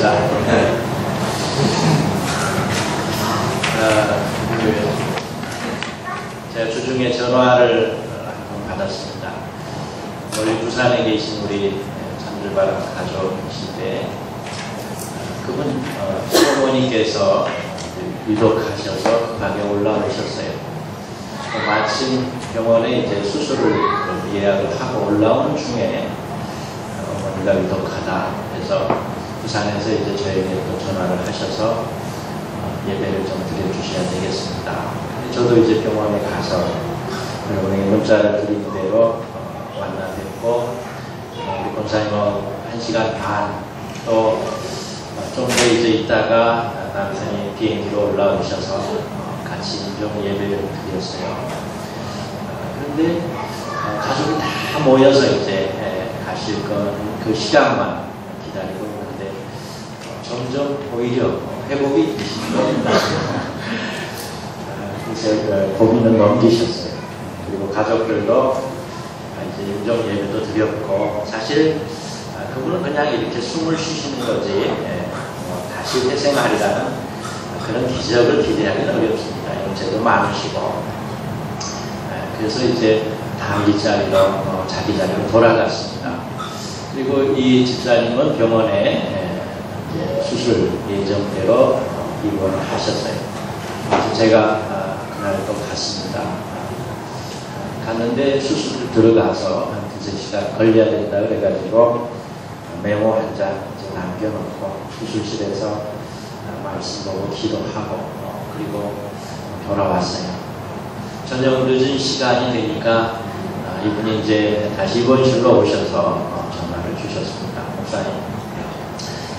반갑습니다. 어, 그, 제가 주중에 전화를 한번 받았습니다. 우리 부산에 계신 우리 잠들바람 가족이신데 어, 그분 어, 시어머니께서 유독하셔서 급하게 올라오셨어요. 마침 병원에 이제 수술을 예약을 하고 올라오는 중에 어머니가 유독하다 해서 부산에서 이제 저에게 또 전화를 하셔서 어, 예배를 좀 드려주셔야 되겠습니다. 저도 이제 병원에 가서 여러분에게 문자를 드린 대로 어, 만나 뵙고 어, 우리 권사님하고 한 시간 반 또 좀 더 이제 있다가 남편이 비행기로 올라오셔서 같이 좀 예배를 드렸어요. 그런데 가족이 다 모여서 이제 가실 건 그 시간만 기다리고 점점 오히려 회복이 겁니다. 그래서 고민을 넘기셨어요. 그리고 가족들도 이제 인정 예배도 드렸고 사실 그분은 그냥 이렇게 숨을 쉬시는 거지 뭐 다시 회생하리라는 그런 기적을 기대하기는 어렵습니다. 연세도 많으시고 그래서 이제 다음 자리로 어, 자기 자리로 돌아갔습니다. 그리고 이 집사님은 병원에 수술 예정대로 입원을 하셨어요. 그래서 제가 아, 그날 또 갔습니다. 갔는데 수술 들어가서 한 두세 시간 걸려야 된다 그래가지고 메모 한 장 남겨놓고 수술실에서 말씀 보고 기도하고 어, 그리고 돌아왔어요. 저녁 늦은 시간이 되니까 아, 이분이 이제 다시 입원실로 오셔서 주셨습니다. 목사님.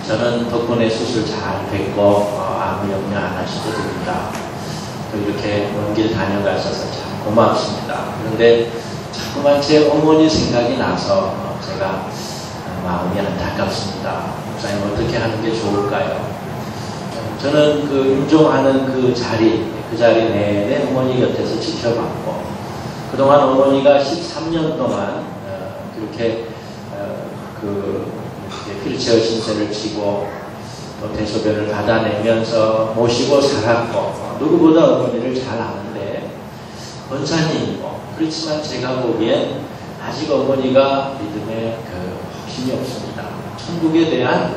저는 덕분에 수술 잘 됐고 어, 아무 염려 안 하셔도 됩니다. 또 이렇게 먼 길 다녀가셔서 참 고맙습니다. 그런데 자꾸만 제 어머니 생각이 나서 어, 제가 마음이 안타깝습니다. 목사님 어떻게 하는 게 좋을까요? 저는 그 임종하는 그 자리, 그 자리 내내 어머니 곁에서 지켜봤고 그동안 어머니가 13년 동안 어, 그렇게 그 휠체어 신세를 치고 또 대소변을 받아내면서 모시고 살았고 누구보다 어머니를 잘 아는데 권사님이고 그렇지만 제가 보기엔 아직 어머니가 믿음에 그 확신이 없습니다. 천국에 대한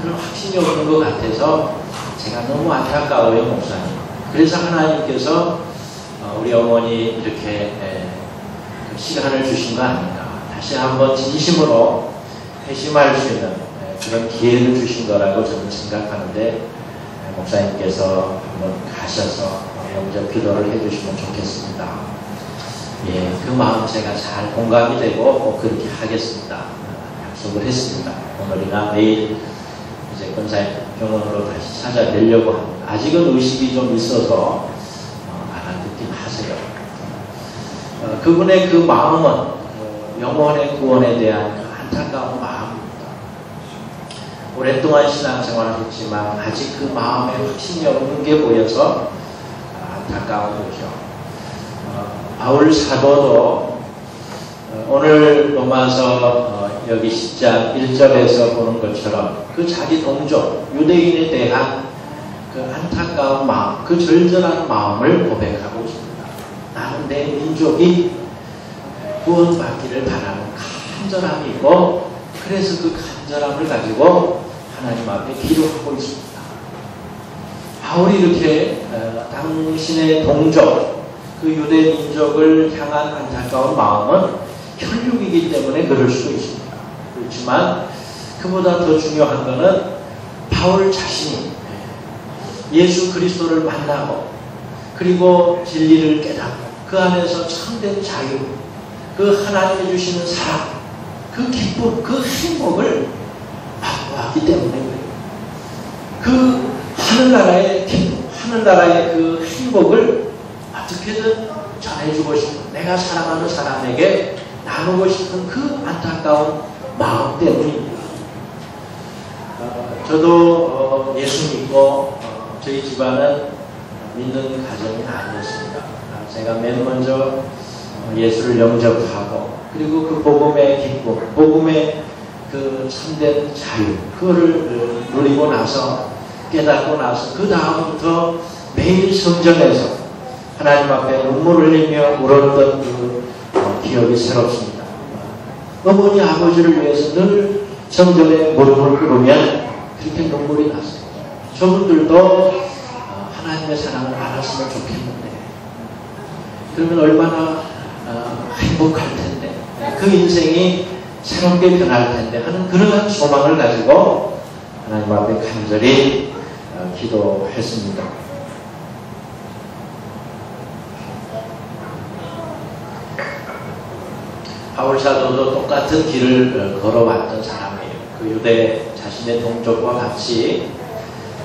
그런 확신이 없는 것 같아서 제가 너무 안타까워요 목사님. 그래서 하나님께서 어, 우리 어머니 이렇게 그 시간을 주신 거 아닌가. 다시 한번 진심으로 회심할 수 있는 네, 그런 기회를 주신 거라고 저는 생각하는데 네, 목사님께서 한번 가셔서 영접 기도를 해주시면 좋겠습니다. 예, 그 마음 제가 잘 공감이 되고 꼭 그렇게 하겠습니다. 약속을 했습니다. 오늘이나 내일 이제 권사님 병원으로 다시 찾아뵈려고 합니다. 아직은 의식이 좀 있어서 어, 알아듣긴 하세요. 어, 그분의 그 마음은 어, 영혼의 구원에 대한 안타까운 마음입니다. 오랫동안 신앙생활을 했지만 아직 그 마음에 확신이 없는 게 보여서 안타까운 거죠. 어, 바울 사도도 어, 오늘 로마서 어, 여기 10장 1절에서 보는 것처럼 그 자기 동족 유대인에 대한 그 안타까운 마음, 그 절절한 마음을 고백하고 있습니다. 나는 내 민족이 구원받기를 바라는 간절함이 있고 그래서 그 간절함을 가지고 하나님 앞에 기도하고 있습니다. 바울이 이렇게 어, 당신의 동족 그 유대 민족을 향한 안타까운 마음은 혈육이기 때문에 그럴 수 있습니다. 그렇지만 그보다 더 중요한 것은 바울 자신이 예수 그리스도를 만나고 그리고 진리를 깨닫고 그 안에서 참된 자유, 그 하나님이 주시는 사랑, 그 기쁨, 그 행복을 맛보았기 때문에. 그 하늘나라의 기쁨, 하늘나라의 그 행복을 어떻게든 전해주고 싶은 내가 사랑하는 사람에게 나누고 싶은 그 안타까운 마음 때문입니다. 어, 저도 어, 예수 믿고 어, 저희 집안은 믿는 가정이 아니었습니다. 제가 맨 먼저 예수를 영접하고 그리고 그 복음의 기쁨, 복음의 그 참된 자유, 그거를 누리고 나서 깨닫고 나서 그 다음부터 매일 성전에서 하나님 앞에 눈물을 흘리며 울었던 그 어, 기억이 새롭습니다. 어머니 아버지를 위해서 늘 성전에 무릎을 꿇으면 그렇게 눈물이 났어요. 저분들도 어, 하나님의 사랑을 알았으면 좋겠는데 그러면 얼마나 어, 행복할 텐데 그 인생이 새롭게 변할 텐데 하는 그러한 소망을 가지고 하나님 앞에 간절히 기도했습니다. 바울 사도도 똑같은 길을 어, 걸어왔던 사람이에요. 그 유대 자신의 동족과 같이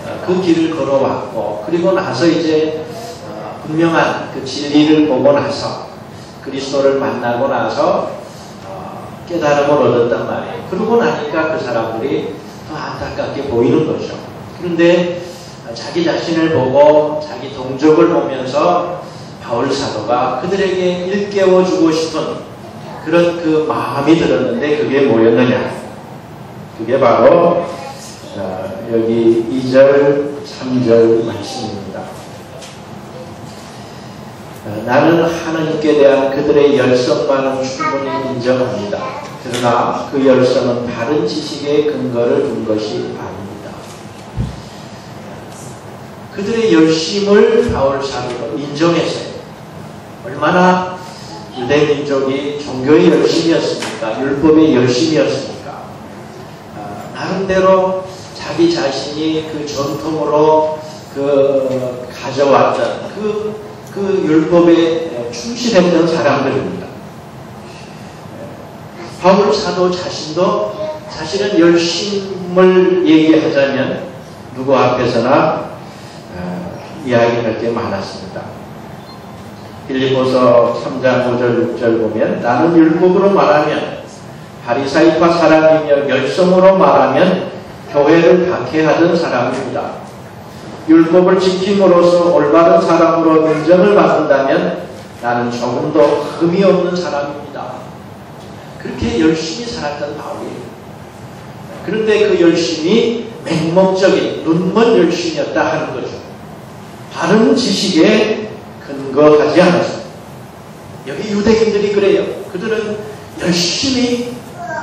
어, 그 길을 걸어왔고 그리고 나서 이제 어, 분명한 그 진리를 보고 나서 그리스도를 만나고 나서 깨달음을 얻었단 말이에요. 그러고 나니까 그 사람들이 더 안타깝게 보이는 거죠. 그런데 자기 자신을 보고 자기 동족을 보면서 바울 사도가 그들에게 일깨워 주고 싶은 그런 그 마음이 들었는데 그게 뭐였느냐? 그게 바로 여기 2절, 3절 말씀입니다. 나는 하나님께 대한 그들의 열성만은 충분히 인정합니다. 그러나 그 열성은 바른 지식에 근거를 둔 것이 아닙니다. 그들의 열심을 바울 사도가 인정했어요. 얼마나 유대 민족이 종교의 열심이었습니까? 율법의 열심이었습니까? 아, 나름대로 자기 자신이 그 전통으로 그 가져왔던 그, 그 율법에 충실했던 사람들입니다. 바울 사도 자신도 사실은 열심을 얘기하자면 누구 앞에서나 어, 이야기할 게 많았습니다. 빌리보서 3장 5절 6절 보면 나는 율법으로 말하면 바리사이파 사람이며 열성으로 말하면 교회를 박해하던 사람입니다. 율법을 지킴으로써 올바른 사람으로 인정을 받는다면 나는 조금도 흠이 없는 사람입니다. 그렇게 열심히 살았던 바울이에요. 그런데 그 열심이 맹목적인 눈먼 열심이었다 하는 거죠. 바른 지식에 근거하지 않았습니다. 여기 유대인들이 그래요. 그들은 열심히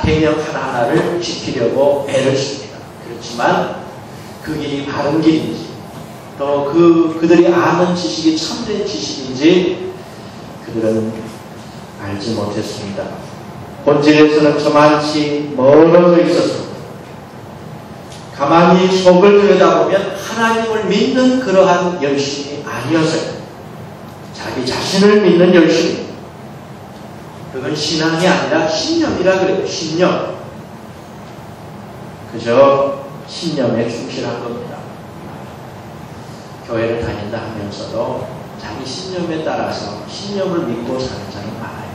개념 하나하나를 지키려고 애를 씁니다. 그렇지만 그 길이 바른 길인지 또 그 그들이 아는 지식이 참된 지식인지 그들은 알지 못했습니다. 본질에서는 저만치 멀어져 있었습니다. 가만히 속을 들여다보면 하나님을 믿는 그러한 열심이 아니었어요. 자기 자신을 믿는 열심. 그건 신앙이 아니라 신념이라 그래요. 신념. 그저 신념에 충실한 겁니다. 교회를 다닌다 하면서도 자기 신념에 따라서 신념을 믿고 사는 자는 많아요.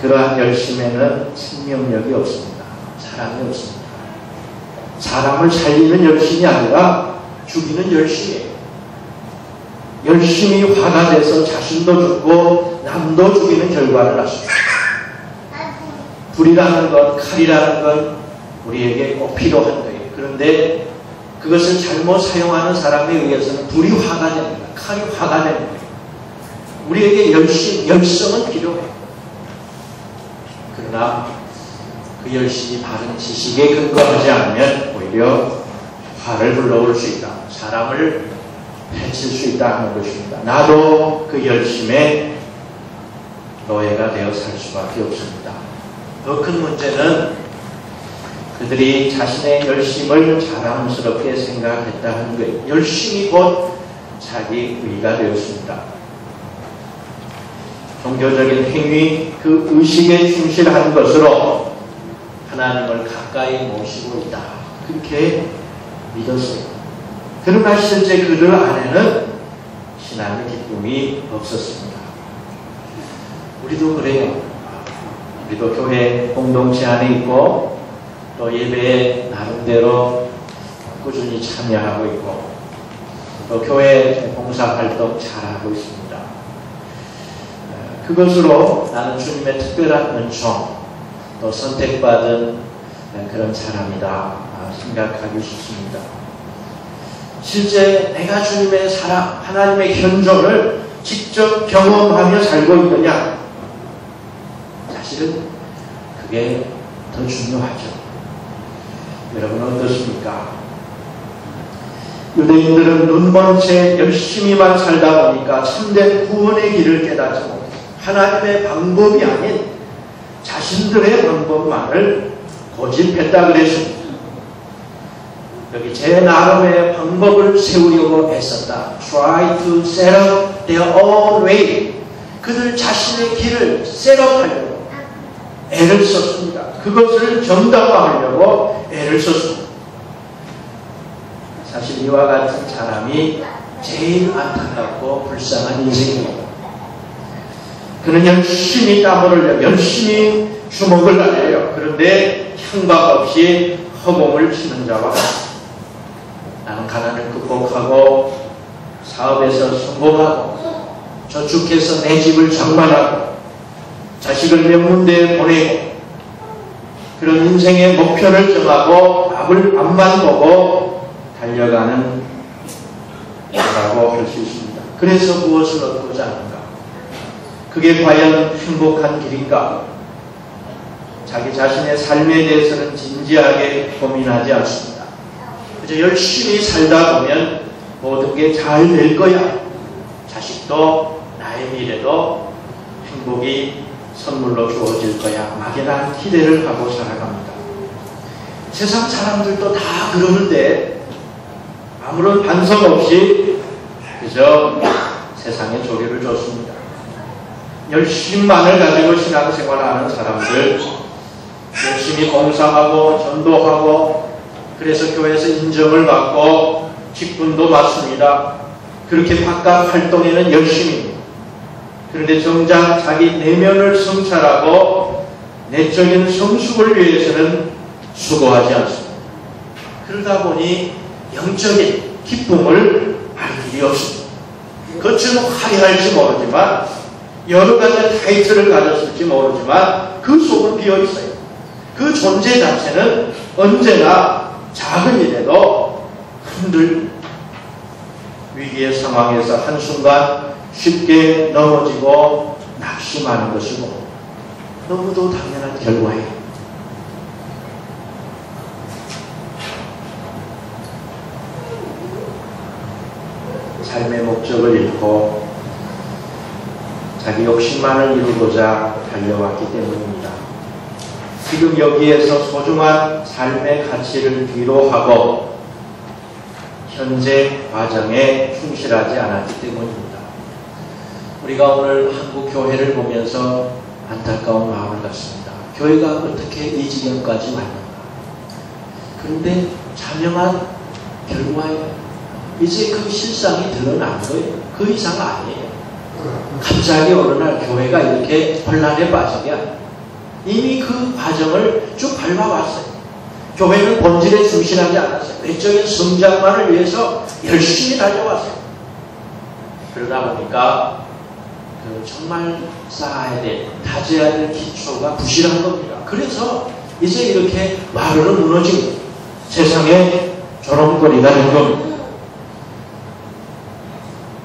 그러한 열심에는 생명력이 없습니다. 사람이 없습니다. 사람을 살리는 열심이 아니라 죽이는 열심이에요. 열심히 화가 돼서 자신도 죽고 남도 죽이는 결과를 낳습니다. 불이라는 것, 칼이라는 건 우리에게 꼭 필요한 거예요. 그런데 그것을 잘못 사용하는 사람에 의해서는 불이 화가 됩니다. 칼이 화가 거예요. 우리에게 열심, 열성은 필요해요. 그러나 그 열심이 바른 지식에 근거하지 않으면 오히려 화를 불러올 수 있다. 사람을 해칠 수 있다 하는 것입니다. 나도 그 열심에 노예가 되어 살 수밖에 없습니다. 더 큰 문제는 그들이 자신의 열심을 자랑스럽게 생각했다 하는 거예요. 열심이 곧 자기 의가 되었습니다. 종교적인 행위, 그 의식에 충실한 것으로 하나님을 가까이 모시고 있다. 그렇게 믿었어요. 그러나 실제 그들 안에는 신앙의 기쁨이 없었습니다. 우리도 그래요. 우리도 교회 공동체 안에 있고 또 예배에 나름대로 꾸준히 참여하고 있고 또 교회 봉사활동 잘하고 있습니다. 그것으로 나는 주님의 특별한 은총, 또 선택받은 그런 사람이다 생각하기 쉽습니다. 실제 내가 주님의 사랑, 하나님의 현존을 직접 경험하며 살고 있느냐? 사실은 그게 더 중요하죠. 여러분 어떻습니까? 유대인들은 눈먼 채 열심히만 살다 보니까 참된 구원의 길을 깨닫지 못 하나님의 방법이 아닌 자신들의 방법만을 고집했다 그랬습니다. 여기 제 나름의 방법을 세우려고 애썼다. Try to set up their own way. 그들 자신의 길을 셋업하려고 애를 썼습니다. 그것을 정답화하려고 애를 썼습니다. 사실 이와 같은 사람이 제일 안타깝고 불쌍한 인생입니다. 그는 열심히 땀을 흘려 열심히 주먹을 날려요. 그런데 향박 없이 허공을 치는 자와 나는 가난을 극복하고 사업에서 성공하고 저축해서 내 집을 장만하고 자식을 명문대에 보내고 그런 인생의 목표를 정하고 앞을 앞만 보고 달려가는 거라고 할 수 있습니다. 그래서 무엇을 얻고자 하는가? 그게 과연 행복한 길인가? 자기 자신의 삶에 대해서는 진지하게 고민하지 않습니다. 그저 열심히 살다 보면 모든 게 잘 될 거야. 자식도 나의 미래도 행복이 선물로 주어질 거야. 막연한 기대를 하고 살아갑니다. 세상 사람들도 다 그러는데 아무런 반성 없이 그저 세상에 조리를 줬습니다. 열심만을 가지고 신앙생활하는 사람들 열심히 공사하고 전도하고 그래서 교회에서 인정을 받고 직분도 받습니다. 그렇게 바깥 활동에는 열심히 그런데 정작 자기 내면을 성찰하고 내적인 성숙을 위해서는 수고하지 않습니다. 그러다 보니 영적인 기쁨을 알 길이 없습니다. 겉은 화려할지 모르지만 여러 가지 타이틀을 가졌을지 모르지만 그 속은 비어 있어요. 그 존재 자체는 언제나 작은 일에도 흔들 위기의 상황에서 한순간 쉽게 넘어지고 낙심하는 것이고 너무도 당연한 결과예요. 삶의 목적을 잃고 자기 욕심만을 이루고자 달려왔기 때문입니다. 지금 여기에서 소중한 삶의 가치를 뒤로하고 현재 과정에 충실하지 않았기 때문입니다. 우리가 오늘 한국 교회를 보면서 안타까운 마음을 갖습니다. 교회가 어떻게 이 지경까지 왔는가? 그런데 자명한 결과에 이제 그 실상이 드러난 거예요. 그 이상 아니에요. 갑자기 어느 날 교회가 이렇게 혼란에 빠지게 이미 그 과정을 쭉 밟아왔어요. 교회는 본질에 충실하지 않았어요. 외적인 성장만을 위해서 열심히 달려왔어요. 그러다 보니까 그 정말 쌓아야 될, 다져야 될 기초가 부실한 겁니다. 그래서 이제 이렇게 마루로 무너지고 세상에 조롱거리가 된 겁니다.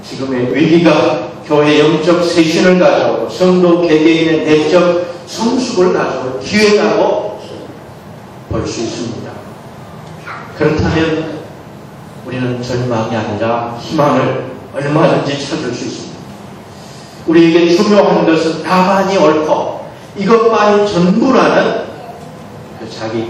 지금의 위기가 교회 영적 쇄신을 가져오고 성도 개개인의 내적 성숙을 가져올 기회라고 볼 수 있습니다. 그렇다면 우리는 절망이 아니라 희망을 얼마든지 찾을 수 있습니다. 우리에게 중요한 것은 나만이 옳고 이것만이 전부라는 그 자기